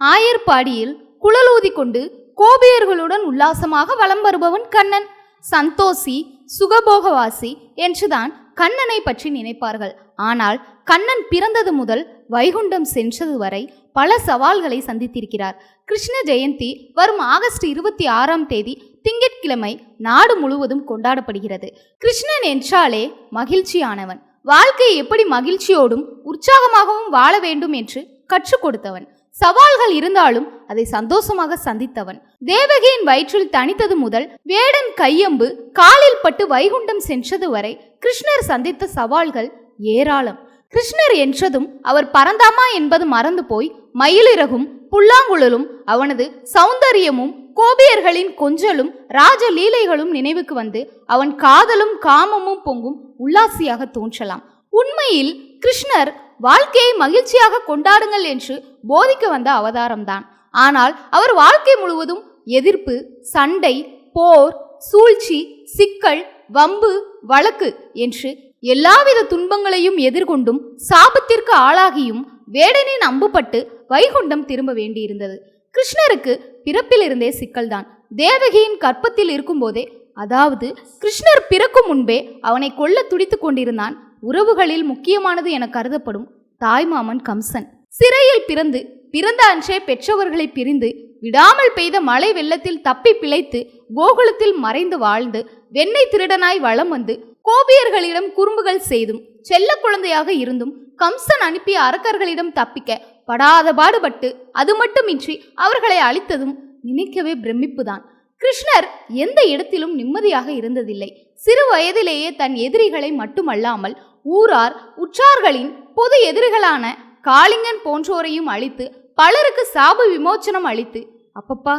ஆயர்பாடியில் குழலூதி கொண்டு கோபியர்களுடன் உல்லாசமாக வலம் வருபவன் கண்ணன். சந்தோஷி சுகபோகவாசி என்றுதான் கண்ணனை பற்றி நினைப்பார்கள். ஆனால் கண்ணன் பிறந்தது முதல் வைகுண்டம் சென்றது வரை பல சவால்களை சந்தித்திருக்கிறார். கிருஷ்ண ஜெயந்தி வரும் ஆகஸ்ட் இருபத்தி ஆறாம் தேதி திங்கட்கிழமை நாடு முழுவதும் கொண்டாடப்படுகிறது. கிருஷ்ணன் என்றாலே மகிழ்ச்சியானவன். வாழ்க்கையை எப்படி மகிழ்ச்சியோடும் உற்சாகமாகவும் வாழ வேண்டும் என்று கற்றுக் கொடுத்தவன். சவால்கள் இருந்தாலும் அதை சந்தோஷமாக சந்தித்தவன். தேவகியின் வயிற்றில் தனித்தது முதல் வேடன் கையம்பு காலில் பட்டு வைகுண்டம் சென்றது வரை கிருஷ்ணர் சந்தித்த சவால்கள் ஏராளம். கிருஷ்ணர் என்றதும் அவர் பரந்தாமா என்பது மறந்து போய் மயிலிறகும் புல்லாங்குழலும் அவனது சௌந்தரியமும் கோபியர்களின் கொஞ்சலும் ராஜ லீலைகளும் நினைவுக்கு வந்து அவன் காதலும் காமமும் பொங்கும் உல்லாசியாக தோன்றலாம். உண்மையில் கிருஷ்ணர் வாழ்க்கையை மகிழ்ச்சியாக கொண்டாடுங்கள் என்று போதிக்க வந்த அவதாரம்தான். ஆனால் அவர் வாழ்க்கை முழுவதும் எதிர்ப்பு சண்டை போர் சூழ்ச்சி சிக்கல் வம்பு வழக்கு என்று எல்லாவித துன்பங்களையும் எதிர்கொண்டும் சாபத்திற்கு ஆளாகியும் வேடனின் அம்புப்பட்டு வைகுண்டம் திரும்ப வேண்டியிருந்தது. கிருஷ்ணருக்கு பிறப்பிலிருந்தே சிக்கல்தான். தேவகியின் கற்பத்தில் இருக்கும்போதே அதாவது கிருஷ்ணர் பிறக்கும் முன்பே அவனை கொல்ல துடித்துக் கொண்டிருந்தான். உறவுகளில் முக்கியமானது என கருதப்படும் தாய்மாமன் கம்சன். சிறையில் பிறந்து பிறந்த அன்றே பெற்றவர்களை பிரிந்து விடாமல் பெய்த மழை வெள்ளத்தில் தப்பி பிழைத்து கோகுலத்தில் மறைந்து வாழ்ந்து வெண்ணெய் திருடனாய் வலம் வந்து கோபியர்களிடம் குறும்புகள் செய்தும் செல்ல குழந்தையாக இருந்தும் கம்சன் அனுப்பிய அரக்கர்களிடம் தப்பிக்க படாத பாடுபட்டு அது மட்டுமின்றி அவர்களை அழித்ததும் நினைக்கவே பிரமிப்புதான். கிருஷ்ணர் எந்த இடத்திலும் நிம்மதியாக இருந்ததில்லை. சிறு வயதிலேயே தன் எதிரிகளை மட்டுமல்லாமல் ஊரார் உற்றார்களின் பொது எதிரிகளான காளிங்கன் போன்றோரையும் அழித்து பலருக்கு சாப விமோச்சனம் அளித்து அப்பப்பா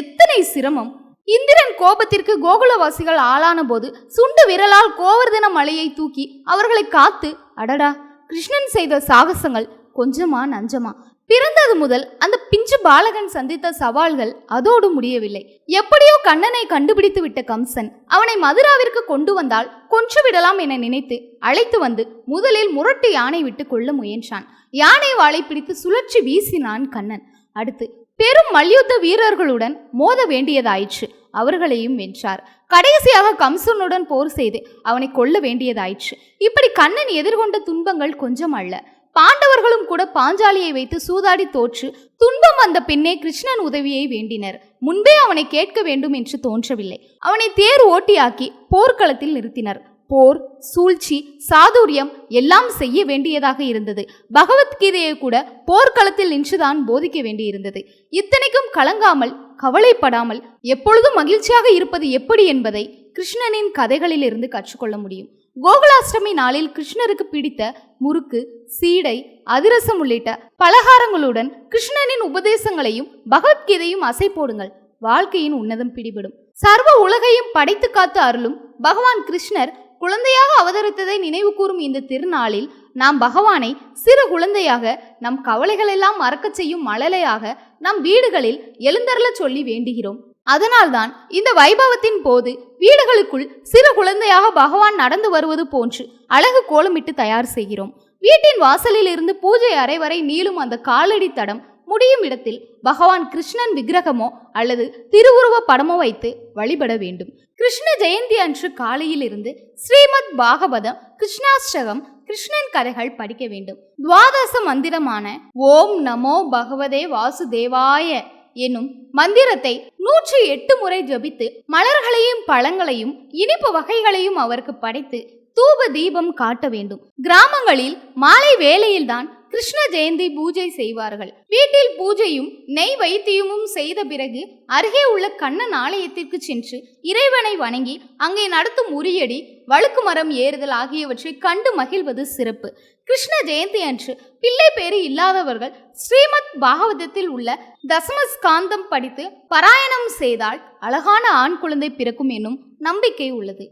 எத்தனை சிரமம். இந்திரன் கோபத்திற்கு கோகுலவாசிகள் ஆளான போது சுண்டு விரலால் கோவர்தன மலையை தூக்கி அவர்களை காத்து அடடா கிருஷ்ணன் செய்த சாகசங்கள் கொஞ்சமா நஞ்சமா. பிறந்தது முதல் அந்த பிஞ்சு பாலகன் சந்தித்த சவால்கள் அதோடு முடியவில்லை. எப்படியோ கண்ணனை கண்டுபிடித்து விட்ட கம்சன் அவனை மதுராவிற்கு கொண்டு வந்தால் கொன்று விடலாம் என நினைத்து அழைத்து வந்து முதலில் முரட்டு யானை விட்டு கொள்ள முயன்றான். யானை வாளை பிடித்து சுழற்சி வீசினான் கண்ணன். அடுத்து பெரும் மல்யுத்த வீரர்களுடன் மோத வேண்டியதாயிற்று. அவர்களையும் வென்றார். கடைசியாக கம்சனுடன் போர் செய்து அவனை கொல்ல வேண்டியதாயிற்று. இப்படி கண்ணன் எதிர்கொண்ட துன்பங்கள் கொஞ்சம் அல்ல. பாண்டவர்களும் கூட பாஞ்சாலியை வைத்து சூதாடி தோற்று துன்பம் வந்த பின்னே கிருஷ்ணன் உதவியை வேண்டினர். முன்பே அவனை கேட்க வேண்டும் என்று தோன்றவில்லை. அவனை தேர் ஓட்டியாக்கி போர்க்களத்தில் நிறுத்தினர். போர் சூழ்ச்சி சாதுரியம் எல்லாம் செய்ய வேண்டியதாக இருந்தது. பகவத்கீதையை கூட போர்க்களத்தில் நின்றுதான் போதிக்க வேண்டியிருந்தது. இத்தனைக்கும் கலங்காமல் கவலைப்படாமல் எப்பொழுதும் மகிழ்ச்சியாக இருப்பது எப்படி என்பதை கிருஷ்ணனின் கதைகளிலிருந்து கற்றுக்கொள்ள முடியும். கோகுலாஷ்டமி நாளில் கிருஷ்ணருக்கு பிடித்த முறுக்கு சீடை அதிரசம் உள்ளிட்ட பலகாரங்களுடன் கிருஷ்ணனின் உபதேசங்களையும் பகவத்கீதையும் அசை போடுங்கள். வாழ்க்கையின் உன்னதம் பிடிபடும். சர்வ உலகையும் படைத்து காத்து அருளும் பகவான் கிருஷ்ணர் குழந்தையாக அவதரித்ததை நினைவு கூறும் இந்த திருநாளில் நாம் பகவானை சிறு குழந்தையாக நம் கவலைகளெல்லாம் மறக்கச் செய்யும் மழலையாக நம் வீடுகளில் எழுந்தருளச் சொல்லி வேண்டுகிறோம். அதனால்தான் இந்த வைபவத்தின் போது வீடுகளுக்குள் சிறு குழந்தையாக பகவான் நடந்து வருவது போன்று அழகு கோலமிட்டு தயார் செய்கிறோம். வீட்டின் வாசலில் இருந்து பூஜை அறை வரை நீளும் அந்த காலடி தடம் முடியும் இடத்தில் பகவான் கிருஷ்ணன் விக்கிரகமோ அல்லது திருவுருவ படமோ வைத்து வழிபட வேண்டும். கிருஷ்ண ஜெயந்தி அன்று காலையிலிருந்து ஸ்ரீமத் பாகவதம் கிருஷ்ணாஷ்டகம் கிருஷ்ணன் கதைகள் படிக்க வேண்டும். துவாதச மந்திரமான ஓம் நமோ பகவதே வாசுதேவாய என்னும் மந்திரத்தை நூற்றி எட்டு முறை ஜபித்து மலர்களையும் பழங்களையும் இனிப்பு வகைகளையும் அவருக்கு படைத்து தூப தீபம் காட்ட வேண்டும். கிராமங்களில் மாலை வேளையில்தான் கிருஷ்ண ஜெயந்தி பூஜை செய்வார்கள். வீட்டில் பூஜையும் நெய் வைத்தியமும் செய்த பிறகு அருகே உள்ள கண்ணன் ஆலயத்திற்கு சென்று இறைவனை வணங்கி அங்கே நடத்தும் உரியடி வழுக்கு மரம் ஏறுதல் ஆகியவற்றை கண்டு மகிழ்வது சிறப்பு. கிருஷ்ண ஜெயந்தி அன்று பிள்ளை பேறு இல்லாதவர்கள் ஸ்ரீமத் பாகவதத்தில் உள்ள தசமஸ்காந்தம் படித்து பாராயணம் செய்தால் அழகான ஆண் குழந்தை பிறக்கும் என்னும் நம்பிக்கை உள்ளது.